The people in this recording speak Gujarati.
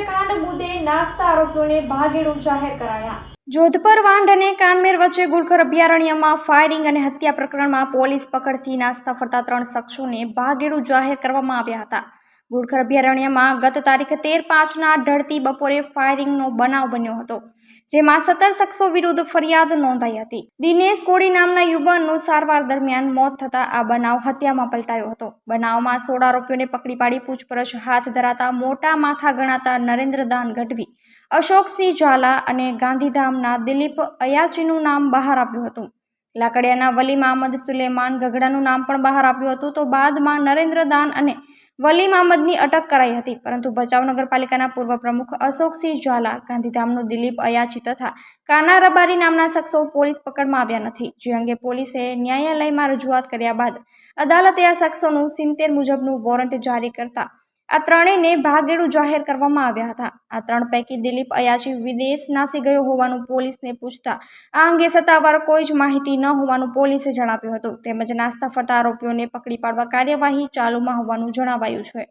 હત્યાકાંડ મુદ્દે નાસ્તા આરોપીઓને ભાગેડું જાહેર કરાયા. જોધપર વાંડ અને કાનમેર વચ્ચે ગુરખર અભયારણ્યમાં ફાયરિંગ અને હત્યા પ્રકરણમાં પોલીસ પકડથી નાસ્તા ફરતા ત્રણ શખ્સોને ભાગેડું જાહેર કરવામાં આવ્યા હતા. ગુલખર અભયારણ્યમાં ગત તારીખ તેર પાંચના ઢળતી બપોરે ફાયરિંગનો બનાવ બન્યો હતો, જેમાં સત્તર શખ્સો વિરુદ્ધ ફરિયાદ નોંધાઈ હતી. દિનેશ કોડી નામના યુવાનનું સારવાર દરમિયાન મોત થતાં આ બનાવ હત્યામાં પલટાયો હતો. બનાવમાં સોળ આરોપીઓને પકડી પાડી પૂછપરછ હાથ ધરાતા મોટા માથા ગણાતા નરેન્દ્રદાન ગઢવી, અશોકસિંહ ઝાલા અને ગાંધીધામના દિલીપ અયાચીનું નામ બહાર આવ્યું હતું. લાકડિયાના વલી મહમદ સુલેમાન ગગડાનું નામ પણ બહાર આવ્યું હતું. તો બાદમાં નરેન્દ્ર દાન અને વલી મહમદની અટક કરાઈ હતી. પરંતુ ભચાઉ નગરપાલિકાના પૂર્વ પ્રમુખ અશોકસિંહ ઝાલા, ગાંધીધામનો દિલીપ અયાચી તથા કાના રબારી નામના શખ્સો પોલીસ પકડમાં આવ્યા નથી. જે અંગે પોલીસે ન્યાયાલયમાં રજૂઆત કર્યા બાદ અદાલતે આ શખ્સોનું સિત્તેર મુજબનું વોરંટ જારી કરતા આ ત્રણેયને ભાગેડુ જાહેર કરવામાં આવ્યા હતા. આ ત્રણ પૈકી દિલીપ અયાચી વિદેશ નાસી ગયો હોવાનું પોલીસને પૂછતા આ અંગે સત્તાવાર કોઈ જ માહિતી ન હોવાનું પોલીસે જણાવ્યું હતું. તેમજ નાસ્તા ફરતા આરોપીઓને પકડી પાડવા કાર્યવાહી ચાલુમાં હોવાનું જણાવાયું છે.